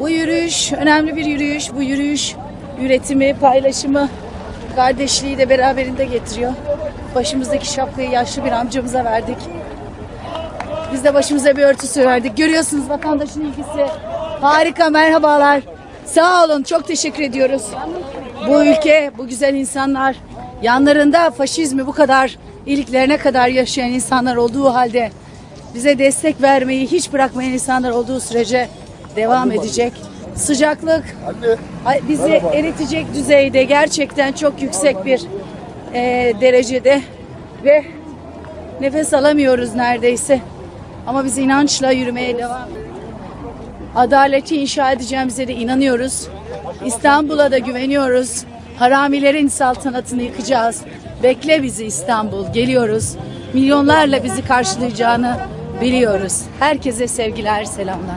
Bu yürüyüş önemli bir yürüyüş. Bu yürüyüş üretimi, paylaşımı, kardeşliği de beraberinde getiriyor. Başımızdaki şapkayı yaşlı bir amcamıza verdik. Biz de başımıza bir örtüsü verdik. Görüyorsunuz vatandaşın ilgisi. Harika merhabalar. Sağ olun çok teşekkür ediyoruz. Bu ülke, bu güzel insanlar yanlarında faşizmi bu kadar iliklerine kadar yaşayan insanlar olduğu halde bize destek vermeyi hiç bırakmayan insanlar olduğu sürece devam edecek. Sıcaklık ay- bizi eritecek düzeyde gerçekten çok yüksek bir eee, derecede ve nefes alamıyoruz neredeyse. Ama biz inançla yürümeye devam. Adaleti inşa edeceğimize de inanıyoruz. İstanbul'a da güveniyoruz. Haramilerin saltanatını yıkacağız. Bekle bizi İstanbul. Geliyoruz. Milyonlarla bizi karşılayacağını biliyoruz. Herkese sevgiler, selamlar.